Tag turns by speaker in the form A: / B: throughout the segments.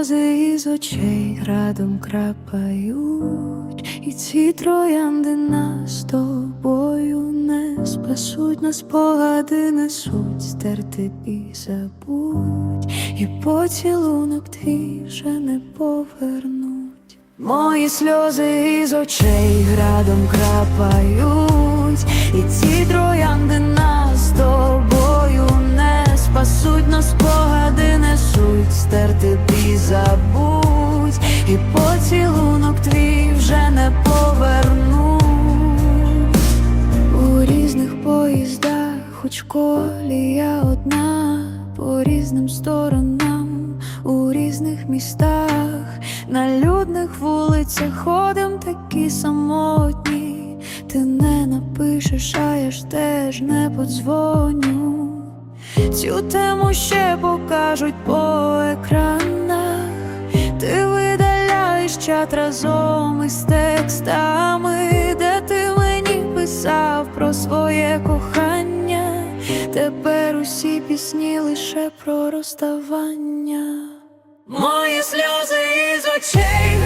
A: сльози із очей градом крапають, і ці троянди нас тобою не спасуть, на спогади несуть, стерти і забудь, і поцілунок твій вже не повернуть. Мої сльози із очей градом крапають, і ці троянди хоч колія одна, по різним сторонам, у різних містах, на людних вулицях ходим такі самотні. Ти не напишеш, а я ж теж не подзвоню. Цю тему ще покажуть по екранах. Ти видаляєш чат разом із текстами, де ти мені писав про своє кохання. Тепер усі пісні лише про розставання. Мої сльози із очей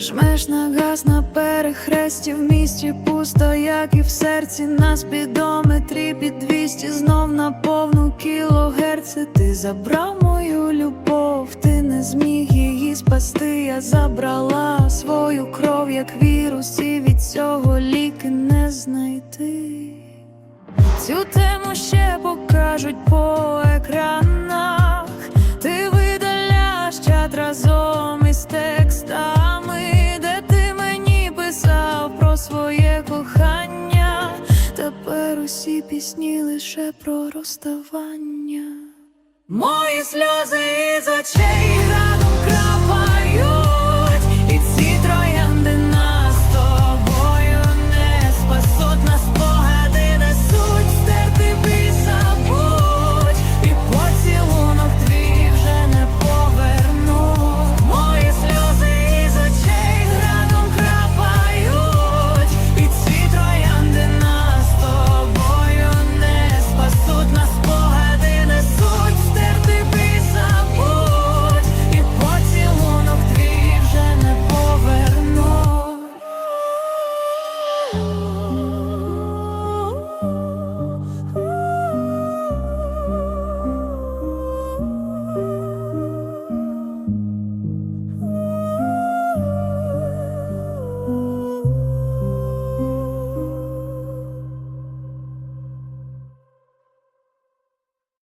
A: Жмеш на газ на перехресті в місті пусто, як і в серці на спідометрі під 200 знов на повну кілогерці Ти забрав мою любов, ти не зміг її спасти. Я забрала свою кров, як вірус, і від цього ліки не знайти. Цю тему ще покажуть по екранах. Усі пісні лише про розставання. Мої сльози із очей.